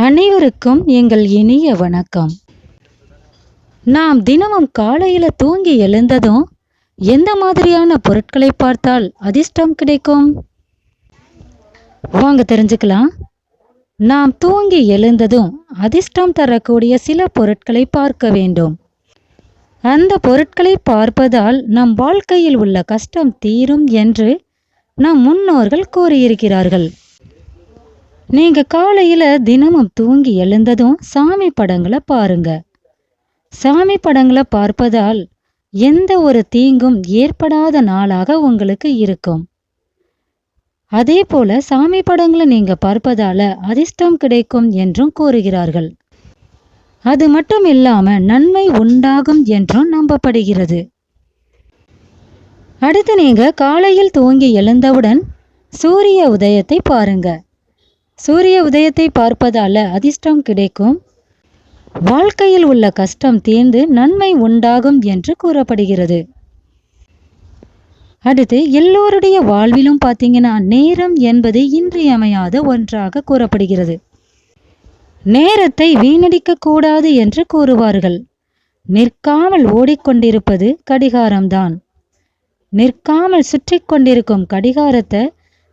அனைவருக்கும் எங்கள் இனிய வணக்கம். நாம் தினமும் காலையில தூங்கி எழுந்ததும் எந்த மாதிரியான பொருட்களை பார்த்தால் அதிர்ஷ்டம் கிடைக்கும்? வாங்க தெரிஞ்சுக்கலாம். நாம் தூங்கி எழுந்ததும் அதிர்ஷ்டம் தரக்கூடிய சில பொருட்களை பார்க்க வேண்டும். அந்த பொருட்களை பார்ப்பதால் நம் வாழ்க்கையில் உள்ள கஷ்டம் தீரும் என்று நம் முன்னோர்கள் கூறியிருக்கிறார்கள். நீங்க காலையில தினமும் தூங்கி எழுந்ததும் சாமி படங்களை பாருங்க. சாமி படங்களை பார்ப்பதால் எந்த ஒரு தீங்கும் ஏற்படாத நாளாக உங்களுக்கு இருக்கும். அதே போல சாமி படங்களை நீங்க பார்ப்பதால அதிர்ஷ்டம் கிடைக்கும் என்றும் கூறுகிறார்கள். அது மட்டும் இல்லாம நன்மை உண்டாகும் என்றும் நம்பப்படுகிறது. அடுத்து நீங்க காலையில் தூங்கி எழுந்தவுடன் சூரிய உதயத்தை பாருங்க. சூரிய உதயத்தை பார்ப்பதால அதிர்ஷ்டம் கிடைக்கும். வாழ்க்கையில் உள்ள கஷ்டம் தீர்ந்து நன்மை உண்டாகும் என்று கூறப்படுகிறது. அடுத்து எல்லோருடைய வாழ்விலும் பார்த்தீங்கன்னா நேரம் என்பது இன்றியமையாத ஒன்றாக கூறப்படுகிறது. நேரத்தை வீணடிக்க கூடாது என்று கூறுவார்கள். நிற்காமல் ஓடிக்கொண்டிருப்பது கடிகாரம்தான். நிற்காமல் சுற்றி கொண்டிருக்கும் கடிகாரத்தை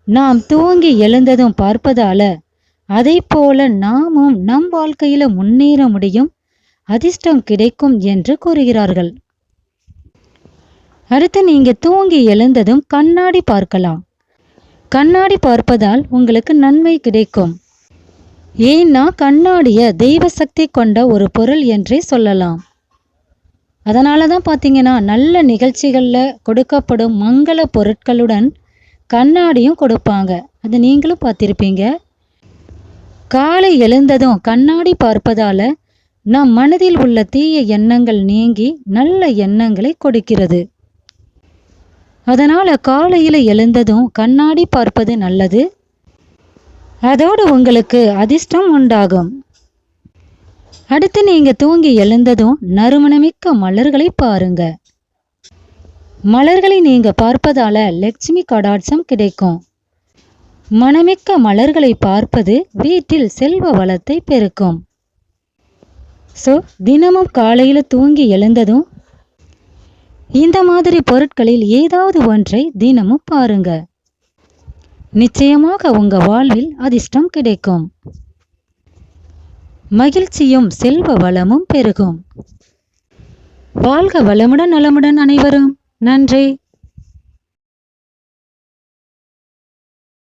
நாம் தூங்கி எழுந்ததும் பார்ப்பதால அதை போல நாமும் நம் வாழ்க்கையில முன்னேற முடியும். அதிர்ஷ்டம் கிடைக்கும் என்று கூறுகிறார்கள். அடுத்து நீங்க தூங்கி எழுந்ததும் கண்ணாடி பார்க்கலாம். கண்ணாடி பார்ப்பதால் உங்களுக்கு நன்மை கிடைக்கும். ஏன்னா கண்ணாடிய தெய்வ சக்தி கொண்ட ஒரு பொருள் என்றே சொல்லலாம். அதனால தான் பார்த்தீங்கன்னா நல்ல நிகழ்ச்சிகளில் கொடுக்கப்படும் மங்கள பொருட்களுடன் கண்ணாடியும் கொடுப்பாங்க. அது நீங்களும் பார்த்துருப்பீங்க. காலை எழுந்ததும் கண்ணாடி பார்ப்பதால நம் மனதில் உள்ள தீய எண்ணங்கள் நீங்கி நல்ல எண்ணங்களை கொடுக்கிறது. அதனால காலையில் எழுந்ததும் கண்ணாடி பார்ப்பது நல்லது. அதோடு உங்களுக்கு அதிர்ஷ்டம் உண்டாகும். அடுத்து நீங்க தூங்கி எழுந்ததும் நறுமணமிக்க மலர்களை பாருங்க. மலர்களை நீங்க பார்ப்பதால லட்சுமி கடாட்சம் கிடைக்கும். மணமிக்க மலர்களை பார்ப்பது வீட்டில் செல்வ வளத்தை பெருக்கும். ஸோ தினமும் காலையில் தூங்கி எழுந்ததும் இந்த மாதிரி பொருட்களில் ஏதாவது ஒன்றை தினமும் பாருங்க. நிச்சயமாக உங்க வாழ்வில் அதிர்ஷ்டம் கிடைக்கும். மகிழ்ச்சியும் செல்வ வளமும் பெருகும். வாழ்க வளமுடன் நலமுடன் அனைவரும். நன்றி.